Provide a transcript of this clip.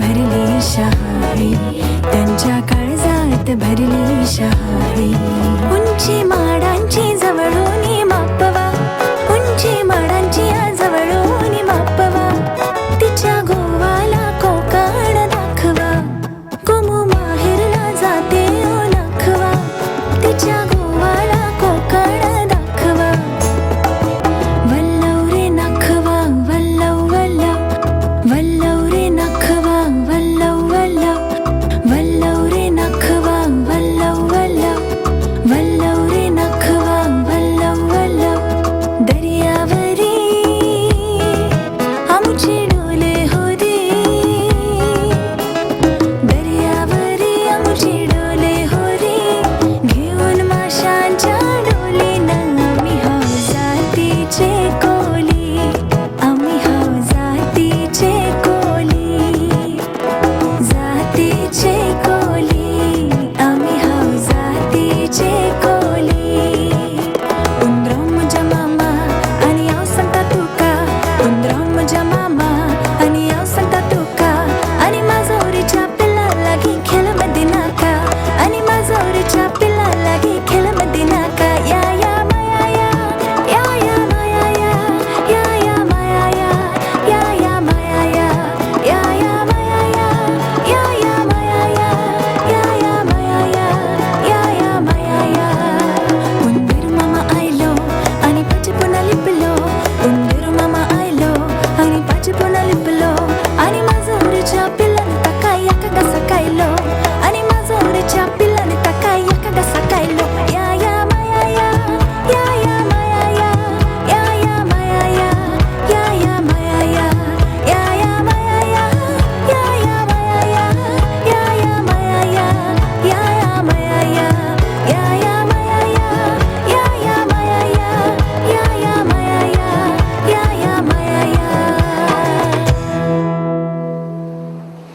भरली शहारी त्यांच्या काळजात भरली शहारी उंची माडांची जवळून मापवा. उंची माडांची जवळून मापवा. तिच्या गोवाला कोकण दाखवा. गोमू माहेरला जाते ओ नाखवा. तिच्या continue.